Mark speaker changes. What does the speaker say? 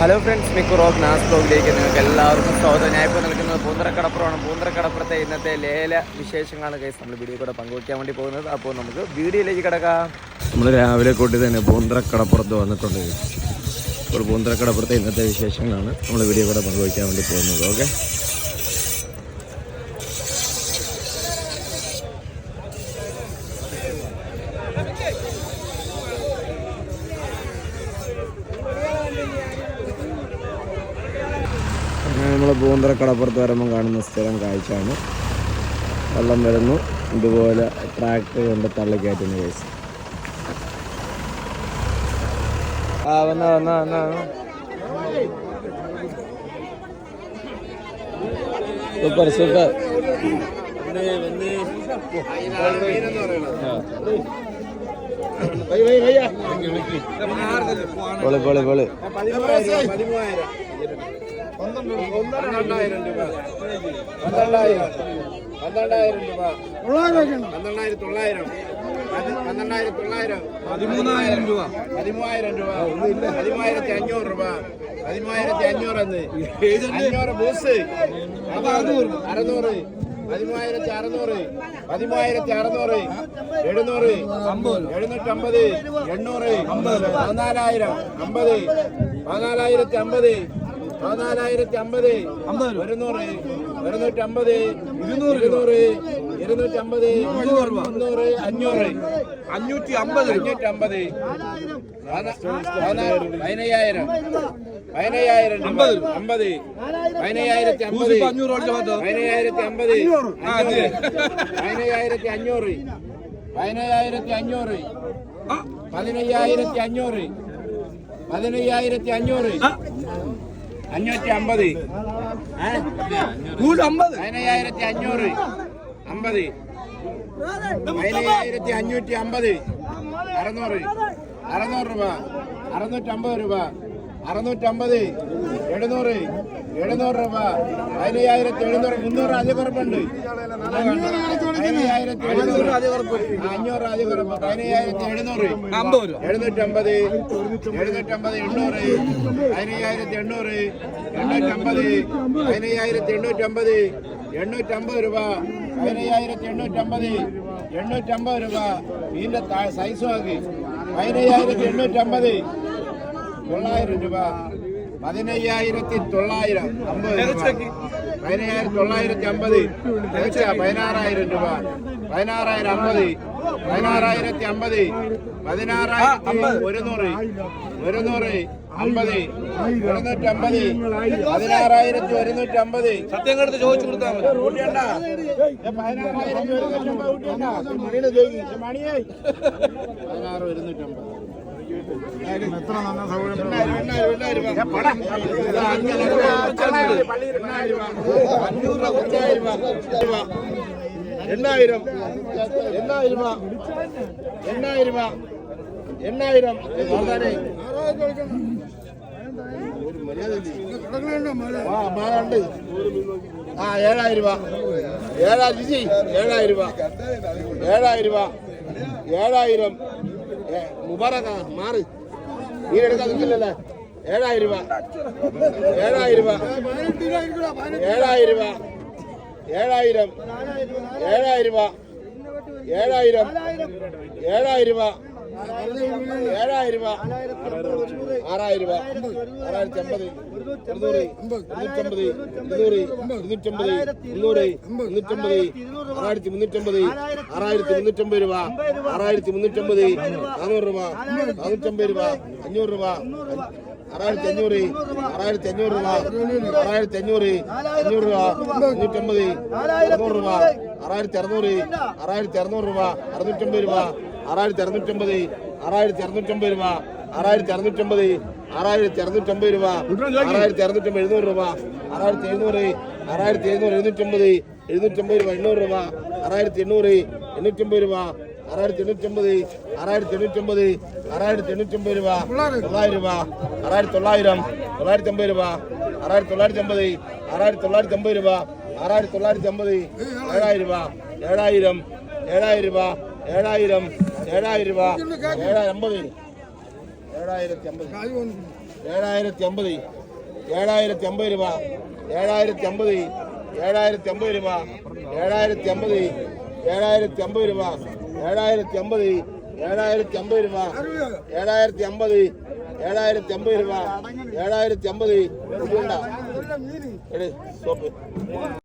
Speaker 1: Hello friends മിക്കു റോക്ക് നാസ് ബ്ലോഗിലേക്ക് നിങ്ങൾക്ക് എല്ലാവർക്കും സ്വാഗതം. ഞാൻ ഇപ്പോൾ നിൽക്കുന്നത് പൂന്തറക്കടപ്പുറമാണ്. പൂന്തറക്കടപ്പുറത്തെ ഇന്നത്തെ ലേല വിശേഷങ്ങളാണ് കേസ് നമ്മൾ വീഡിയോ കൂടെ പങ്കുവയ്ക്കാൻ വേണ്ടി പോകുന്നത്. അപ്പോൾ നമുക്ക് വീഡിയോയിലേക്ക് കിടക്കാം. നമ്മൾ രാവിലെ കൂട്ടി തന്നെ പൂന്തറക്കടപ്പുറത്ത് വന്നിട്ടുണ്ട്. ഇപ്പോൾ പൂന്തറക്കടപ്പുറത്തെ ഇന്നത്തെ വിശേഷങ്ങളാണ് നമ്മൾ വീഡിയോ കൂടെ പങ്കുവയ്ക്കാൻ വേണ്ടി പോകുന്നത്. ഓക്കെ പൂന്തറ കടപ്പുറത്ത് വരുമ്പം കാണുന്ന സ്ഥിരം കാഴ്ചയാണ്. വെള്ളം വരുന്നു. ഇതുപോലെ ട്രാക്ടർ കൊണ്ട് തള്ളിക്കയറ്റുന്ന കേസ് ആ വന്ന വന്ന വന്ന സൂപ്പർ സൂപ്പർ. പൊളി പൊളി പൊളി.
Speaker 2: പന്ത്രണ്ടായിരം രൂപ. പന്ത്രണ്ടായിരം. പന്ത്രണ്ടായിരം രൂപ പന്ത്രണ്ടായിരത്തി തൊള്ളായിരം പന്ത്രണ്ടായിരത്തി തൊള്ളായിരം പതിമൂന്നായിരം രൂപ. പതിമൂവായിരം രൂപ. പതിമൂവായിരത്തി അഞ്ഞൂറ് രൂപ. പതിമൂവായിരത്തി അഞ്ഞൂറ് എന്ന്. അഞ്ഞൂറ്? ബൂസ്. അറുന്നൂറ് അറുന്നൂറ്. പതിമൂവായിരത്തി അറുന്നൂറ്. പതിമൂവായിരത്തി അറുന്നൂറ്. എഴുന്നൂറ്. എഴുന്നൂറ്റമ്പത്. എണ്ണൂറ്. പതിനാലായിരം. അമ്പത്. പതിനാലായിരത്തി അമ്പത്. പതിനാലായിരത്തി അമ്പത് ഒരുന്നൂറ് ഒരുന്നൂറ്റമ്പത് ഇരുന്നൂറ് ഇരുന്നൂറ് ഇരുന്നൂറ്റമ്പത് മുന്നൂറ് അഞ്ഞൂറ്. അഞ്ഞൂറ്റി അമ്പത് അഞ്ഞൂറ്റി അമ്പത് പതിനയ്യായിരം. പതിനയ്യായിരം അമ്പത് പതിനയ്യായിരത്തി അമ്പത്. പതിനയ്യായിരത്തി അമ്പത് പതിനയ്യായിരത്തി അഞ്ഞൂറ് പതിനയ്യായിരത്തി അഞ്ഞൂറ്. പതിനയ്യായിരത്തി അഞ്ഞൂറ്. പതിനയ്യായിരത്തി അഞ്ഞൂറ് അഞ്ഞൂറ്റി അമ്പത് പതിനയ്യായിരത്തി അഞ്ഞൂറ് അമ്പത്. പതിനയ്യായിരത്തി അഞ്ഞൂറ്റി അമ്പത് അറുന്നൂറ്. അറുന്നൂറ് രൂപ. അറുന്നൂറ്റമ്പത് രൂപ. അറുന്നൂറ്റമ്പത്. എഴുന്നൂറ്. എഴുന്നൂറ് രൂപ. പതിനയ്യായിരത്തി എഴുന്നൂറ് മുന്നൂറ് പതിനയ്യായിരത്തി എഴുന്നൂറ്. അഞ്ഞൂറ് അധികറപ്പ്. പതിനയ്യായിരത്തി എഴുന്നൂറ്. എഴുന്നൂറ്റമ്പത്. എഴുന്നൂറ്റമ്പത് എണ്ണൂറ്. പതിനയ്യായിരത്തി എണ്ണൂറ്. എണ്ണൂറ്റമ്പത്. പതിനയ്യായിരത്തി എണ്ണൂറ്റമ്പത്. എണ്ണൂറ്റമ്പത് രൂപ. പതിനയ്യായിരത്തി എണ്ണൂറ്റമ്പത്. എണ്ണൂറ്റമ്പത് രൂപ. ഇതിന്റെ സൈസ് നോക്കി. പതിനയ്യായിരത്തി എണ്ണൂറ്റമ്പത്. തൊള്ളായിരം രൂപ. പതിനയ്യായിരത്തി തൊള്ളായിരം അമ്പത് പതിനയ്യായിരത്തി തൊള്ളായിരത്തി അമ്പത് പതിനാറായിരം രൂപ. പതിനാറായിരം അമ്പത് പതിനാറായിരത്തി അമ്പത് പതിനാറായിരത്തി ഒരുന്നൂറ്. ഒരുന്നൂറ് അമ്പത് ഒരുന്നൂറ്റി അമ്പത് പതിനാറായിരത്തി ഒരുന്നൂറ്റി അമ്പത്
Speaker 3: സത്യം കടുത്ത് ചോദിച്ചു കൊടുത്താൽ
Speaker 2: പതിനാറായിരത്തി ഒരുന്നൂറ്റി അമ്പത് പതിനാറ് മണിയുടെ ചോദിക്കും ആ ഏഴായിരം രൂപ. ഏഴായിരം ജിജി. ഏഴായിരം രൂപ. ഏഴായിരം രൂപ. ഏഴായിരം. മുബാറക്ക മാറി. നീ എടുക്കാൻ നിൽക്കില്ലല്ലേ? ഏഴായിരം രൂപ. ഏഴായിരം രൂപ. ഏഴായിരം രൂപ. ഏഴായിരം. ഏഴായിരം രൂപ. ഏഴായിരം. ഏഴായിരം രൂപ. ഏഴായിരം രൂപ. ആറായിരം രൂപ. ആറായിരത്തി അമ്പത്. ഇരുന്നൂറ്. ഇരുന്നൂറ്റമ്പത്. ഇരുന്നൂറ്. ഇരുന്നൂറ്റമ്പത്. മുന്നൂറ് മുന്നൂറ്റമ്പത് ആറായിരത്തി മുന്നൂറ്റമ്പത്. ആറായിരത്തി മുന്നൂറ്റമ്പത് രൂപ. ആറായിരത്തി മുന്നൂറ്റമ്പത്. നാനൂറ് രൂപ. നാനൂറ്റമ്പത് രൂപ. അഞ്ഞൂറ് രൂപ. ആറായിരത്തി അഞ്ഞൂറ്. ആറായിരത്തി അഞ്ഞൂറ് രൂപ. ആറായിരത്തി അഞ്ഞൂറ് അഞ്ഞൂറ് രൂപ. അഞ്ഞൂറ്റമ്പത് അറുന്നൂറ് രൂപ. ആറായിരത്തി അറുന്നൂറ്. ആറായിരത്തി അറുന്നൂറ് രൂപ. അറുന്നൂറ്റമ്പത് രൂപ. ആറായിരത്തി അറുന്നൂറ്റമ്പത്. ആറായിരത്തി അറുന്നൂറ്റമ്പത് രൂപ. ആറായിരത്തി അറുന്നൂറ്റമ്പത് ആറായിരത്തി അറുന്നൂറ്റമ്പത് രൂപ ആറായിരത്തി അറുന്നൂറ്റമ്പത് എഴുന്നൂറ് രൂപ ആറായിരത്തി എഴുന്നൂറ് ആറായിരത്തി എഴുന്നൂറ് എഴുന്നൂറ്റമ്പത് എഴുന്നൂറ്റമ്പത് രൂപ എണ്ണൂറ് രൂപ ആറായിരത്തി എണ്ണൂറ് എണ്ണൂറ്റമ്പത് രൂപ ആറായിരത്തി എണ്ണൂറ്റമ്പത് ആറായിരത്തി എണ്ണൂറ്റമ്പത് ആറായിരത്തി എണ്ണൂറ്റമ്പത് രൂപ തൊള്ളായിരം രൂപ ആറായിരത്തി തൊള്ളായിരം തൊള്ളായിരത്തി അമ്പത് രൂപ ആറായിരത്തി തൊള്ളായിരത്തി അമ്പത് ആറായിരത്തി തൊള്ളായിരത്തി അമ്പത് രൂപ ആറായിരത്തി തൊള്ളായിരത്തി അമ്പത് ഏഴായിരം രൂപ ഏഴായിരം ഏഴായിരം രൂപ ഏഴായിരം ഏഴായിരം രൂപ ഏഴായിരം അമ്പത്. ഏഴായിരത്തി അമ്പത് ഏഴായിരത്തി അമ്പത് ഏഴായിരത്തി അമ്പത് രൂപ ഏഴായിരത്തി അമ്പത് ഏഴായിരത്തി അമ്പത് രൂപ ഏഴായിരത്തി അമ്പത് ഏഴായിരത്തി അമ്പത് രൂപ ഏഴായിരത്തി അമ്പത് ഏഴായിരത്തി അമ്പത് രൂപ. ഏഴായിരത്തി അമ്പത് ഏഴായിരത്തി അമ്പത് രൂപ ഏഴായിരത്തി അമ്പത് സോപ്പ്